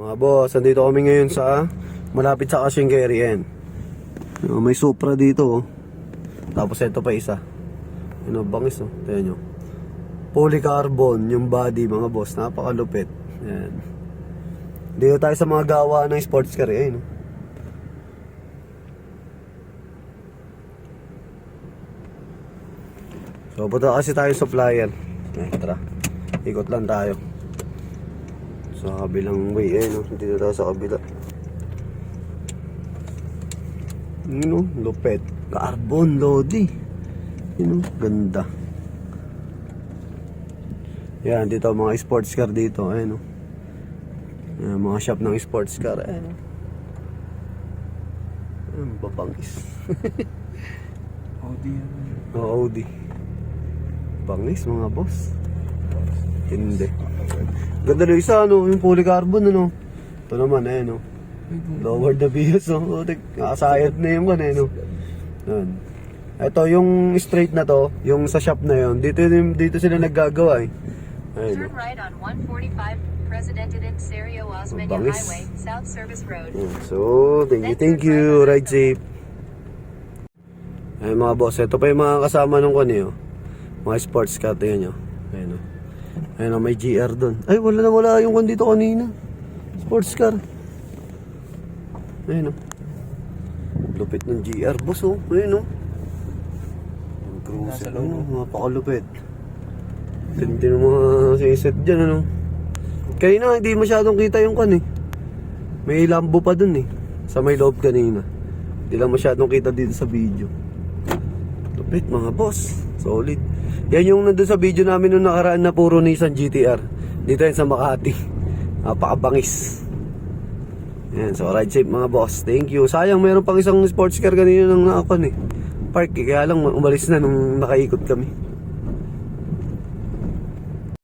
Mga boss, andito kami ngayon sa malapit sa Kashinggeri N. Uh, may Supra dito oh. Tapos ito pa isa. Ano, bangis oh. Tignan nyo. Polycarbon yung body mga boss. Napakalupit. Yan. Dito tayo sa mga gawa ng sports car eh. No? So, punta kasi tayo sa flyer. Tara. Ikot lang tayo. Sa kabilang way eh, no? Dito tayo sa kabila. Yun o, lupet. Carbon, Lodi. Yun o, ganda. Yan, dito mga sports car dito. Ayan o. Yan, mga shop ng sports car. Ayan o. Ayan, babangis. Audi yan. O, Audi. Bangis mga boss. Hindi. Ganda na isa, ano, yung polycarbon, ano. Ito naman, eh, no. Lower the bias, no. Nakasayad na yung kan, eh, no. Yan. Ito, yung straight na to, yung sa shop na yon dito, dito sila naggagawa, eh. Ayun. Turn right on 145 Presidente Serio Osmeña. Highway, South Service Road. So, thank you, thank you. Ride safe. Ay mga boss, ito pa yung mga kasama nung kani, oh. Mga sports car, tingnan nyo. Ayun, oh. Ayun, oh, may GR dun. Ay, wala na wala yung kan dito kanina. Sports car. Ayun, oh. Lupit ng GR, boss, oh. Ayun, oh. Ang cruiser, Nasa ano, loob, mapakalupit. Ganda ng mga siset dyan, ano. Kaya na, hindi masyadong kita yung kan, eh. May lambo pa dun, eh. Sa may loob kanina. Hindi lang masyadong kita dito sa video. Lupit mga boss. Solid. Yan yung nandun sa video namin nung nakaraan na puro Nissan GTR. Dito yan sa Makati. Napakabangis. Yan, so ride safe mga boss. Thank you. Sayang, meron pang isang sports car kanina nang nakapan eh. Park eh. Kaya lang umalis na nung nakaikot kami.